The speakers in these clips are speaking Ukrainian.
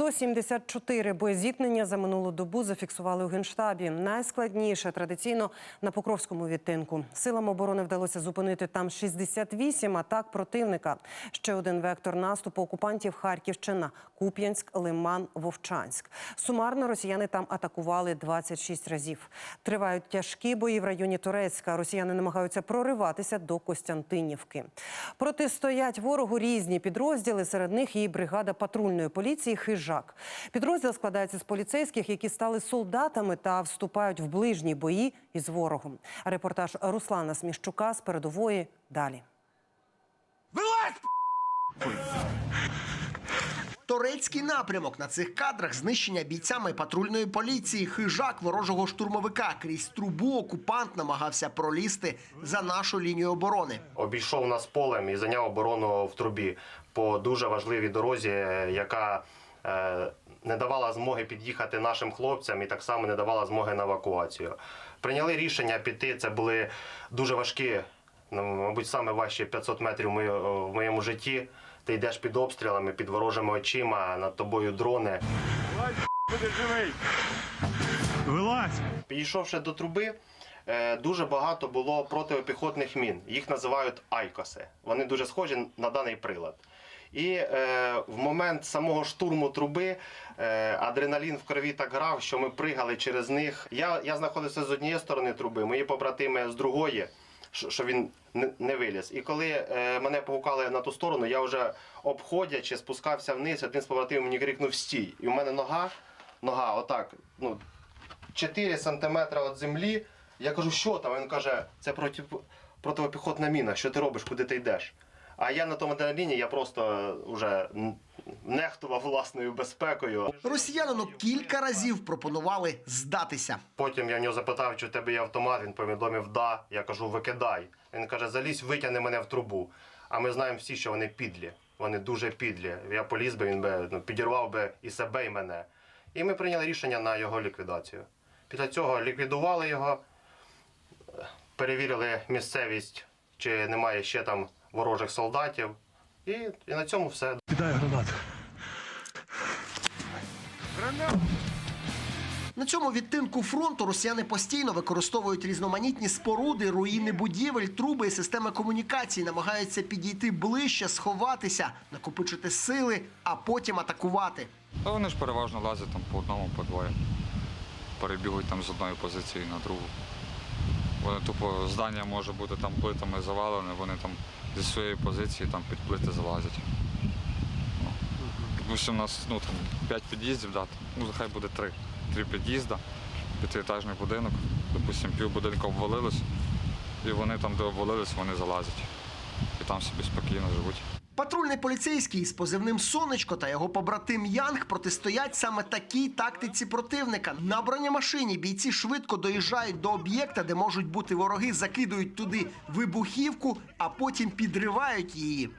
174 боєзіткнення за минулу добу зафіксували у генштабі. Найскладніше традиційно на Покровському відтинку. Силам оборони вдалося зупинити там 68 атак противника. Ще один вектор наступу окупантів Харківщина, Куп'янськ, Лиман, Вовчанськ. Сумарно росіяни там атакували 26 разів. Тривають тяжкі бої в районі Турецька. Росіяни намагаються прориватися до Костянтинівки. Протистоять ворогу різні підрозділи. Серед них і бригада патрульної поліції Хижак. Підрозділ складається з поліцейських, які стали солдатами та вступають в ближні бої із ворогом. Репортаж Руслана Сміщука з передової далі. Торецький напрямок на цих кадрах знищення бійцями патрульної поліції хижак ворожого штурмовика. Крізь трубу окупант намагався пролізти за нашу лінію оборони. обійшов нас полем і зайняв оборону в трубі по дуже важливій дорозі, яка не давала змоги під'їхати нашим хлопцям і так само не давала змоги на евакуацію. Прийняли рішення піти. Це були дуже важкі, ну, мабуть, саме важчі 500 метрів в моєму житті. Ти йдеш під обстрілами, під ворожими очима, над тобою дрони. Вилазь! Підійшовши до труби, е, дуже багато було протипіхотних мін. Їх називають айкоси. Вони дуже схожі на даний прилад. І е, в момент самого штурму труби е, адреналін в крові так грав, що ми пригали через них. Я, я знаходився з однієї сторони труби, мої побратими з другої, що він не виліз. І коли е, мене погукали на ту сторону, я вже обходячи, спускався вниз, один з побратимів мені крикнув стій. І в мене нога, нога, отак, ну, 4 сантиметри від землі. Я кажу, що там? Він каже, це проти, протипіхотна міна, що ти робиш, куди ти йдеш? А я на тому адреналіні, я просто вже нехтував власною безпекою. Росіянину кілька разів пропонували здатися. Потім я в нього запитав, чи в тебе є автомат. Він повідомив, да. Я кажу, викидай. Він каже, залізь, витягни мене в трубу. А ми знаємо всі, що вони підлі. Вони дуже підлі. Я поліз би, він би ну, підірвав би і себе, і мене. І ми прийняли рішення на його ліквідацію. Після цього ліквідували його, перевірили місцевість, чи немає ще там ворожих солдатів. І, і на цьому все. Кидай гранату. На цьому відтинку фронту росіяни постійно використовують різноманітні споруди, руїни будівель, труби і системи комунікацій, намагаються підійти ближче, сховатися, накопичити сили, а потім атакувати. А вони ж переважно лазять там по одному, по двоє. Перебігають там з одної позиції на другу. Вони тупо здання може бути там плитами завалене, вони там зі своєї позиції там під плити залазять. Ну, Допустим, у нас ну, там, 5 під'їздів, да, там, ну хай буде 3. Три під'їзда, п'ятиетажний будинок, допустимо, пів будинку обвалилось, і вони там, де обвалились, вони залазять. І там собі спокійно живуть. Патрульний поліцейський з позивним Сонечко та його побратим Янг протистоять саме такій тактиці противника. На бронемашині бійці швидко доїжджають до об'єкта, де можуть бути вороги, закидують туди вибухівку, а потім підривають її.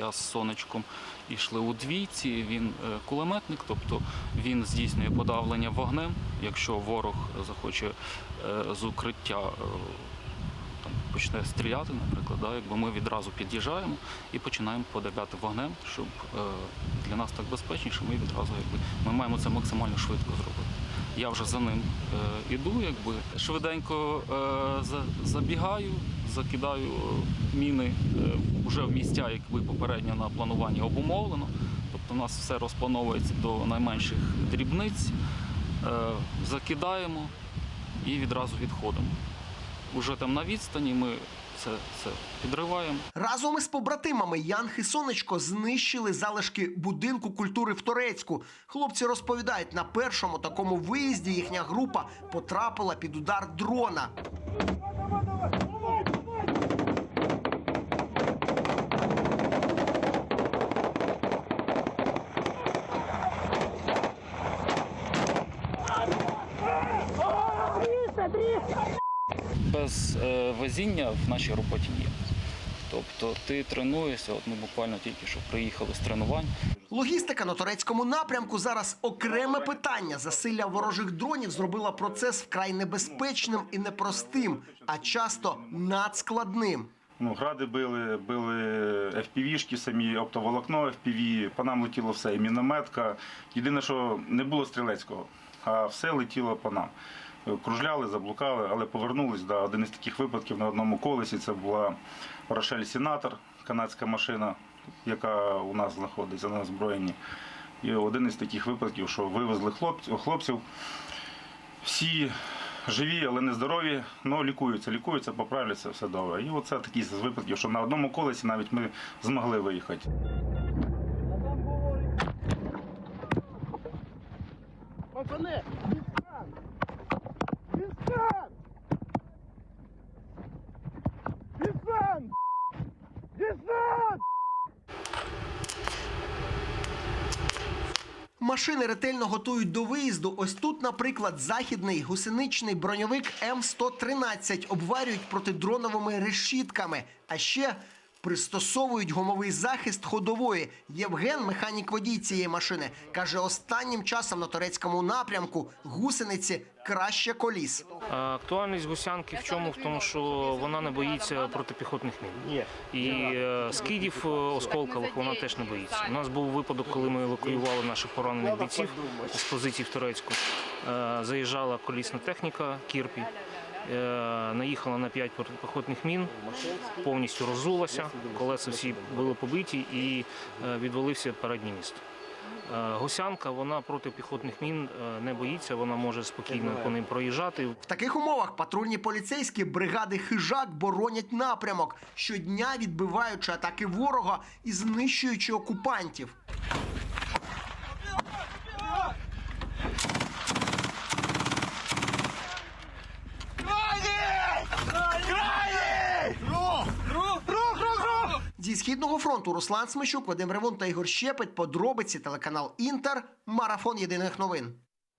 Я з сонечком йшли у двійці. Він е, кулеметник, тобто він здійснює подавлення вогнем. Якщо ворог захоче е, з укриття е, почне стріляти, наприклад, да, якби ми відразу під'їжджаємо і починаємо подавляти вогнем, щоб для нас так безпечніше, ми відразу якби ми маємо це максимально швидко зробити. Я вже за ним іду, якби швиденько е, за, забігаю, закидаю е, міни е, вже в місця, якби попередньо на плануванні обумовлено. Тобто у нас все розплановується до найменших дрібниць, е, закидаємо і відразу відходимо. Уже там на відстані ми це, це підриваємо. Разом із побратимами Янг і Сонечко знищили залишки будинку культури в Торецьку. Хлопці розповідають, на першому такому виїзді їхня група потрапила під удар дрона. Без е, везіння в нашій роботі ні. Тобто ти тренуєшся, от ми буквально тільки що приїхали з тренувань. Логістика на турецькому напрямку зараз окреме питання. Засилля ворожих дронів зробила процес вкрай небезпечним і непростим, а часто надскладним. Ну, гради били, били FPV-шки самі, оптоволокно FPV, по нам летіло все, і мінометка. Єдине, що не було стрілецького, а все летіло по нам. Кружляли, заблукали, але повернулись. Да, один із таких випадків на одному колесі це була Рошель Сенатор, канадська машина, яка у нас знаходиться на озброєнні. І один із таких випадків, що вивезли хлопців, всі живі, але не здорові, але лікуються, лікуються, поправляться, все добре. І оце такі з випадків, що на одному колесі навіть ми змогли виїхати. Машини ретельно готують до виїзду. Ось тут, наприклад, західний гусеничний броньовик М113 обварюють протидроновими решітками, а ще пристосовують гумовий захист ходової. Євген, механік водій цієї машини, каже, останнім часом на турецькому напрямку гусениці краще коліс. Актуальність гусянки в чому? В тому, що вона не боїться протипіхотних мін. І е, скидів е, осколкових вона теж не боїться. У нас був випадок, коли ми евакуювали наших поранених бійців з позицій в Турецьку. Е, Заїжджала колісна техніка Кірпі, наїхала на 5 протипіхотних мін, повністю роззулася, колеса всі були побиті і е, відвалився передній міст. Е, Гусянка вона протипіхотних мін е, не боїться, вона може спокійно по ним проїжджати. В таких умовах патрульні поліцейські бригади хижак боронять напрямок, щодня відбиваючи атаки ворога і знищуючи окупантів. Зі східного фронту Руслан Смещук, Вадим Ревун та Ігор Щепет. Подробиці телеканал Інтер. Марафон єдиних новин.